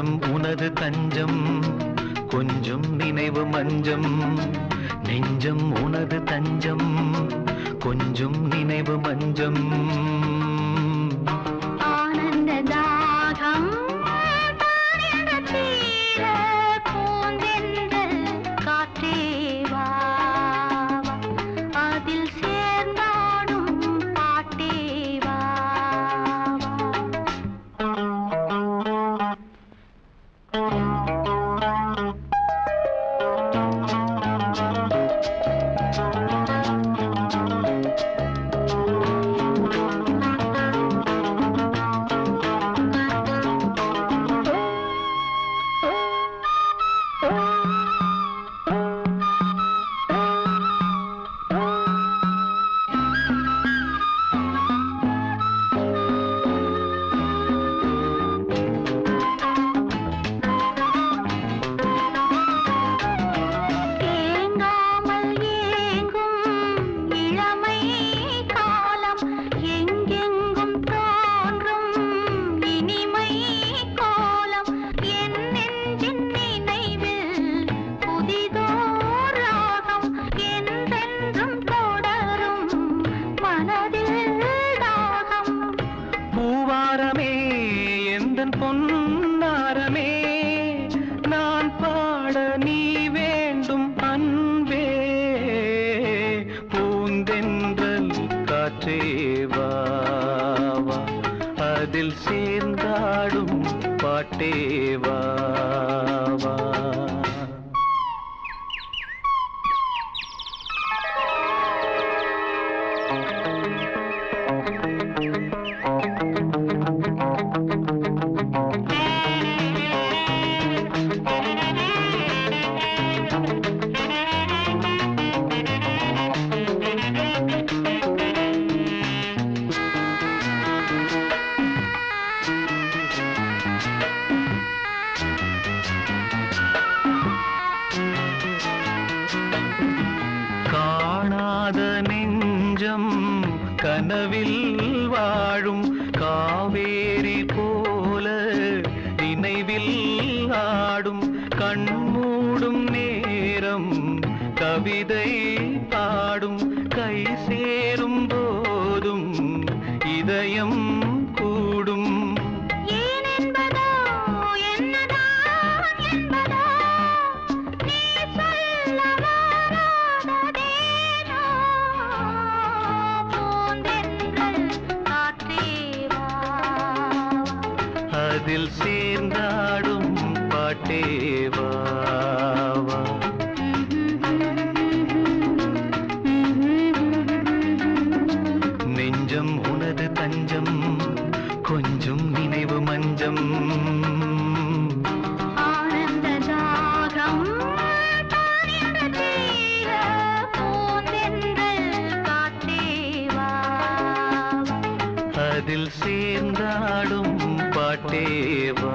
கொஞ்சம் உனது தஞ்சம் கொஞ்சம் நினைவு மஞ்சம். நெஞ்சம் உனது தஞ்சம் கொஞ்சம் நினைவு மஞ்சம். வேண்டும் அன்பே. பூந்தென்றல் காற்றே அதில் சேர்ந்தாடும் பாட்டே காணாத நெஞ்சம் கனவில் வாழும் காவேரி போல நினைவில் ஆடும் கண்மூடும் நேரம் கவிதை பாடும் கை சேர மனதில் சேர்ந்தாடும் பாட்டேவா நெஞ்சம் உனது தஞ்சம் மனதில் சேர்ந்தாடும் பாட்டேவா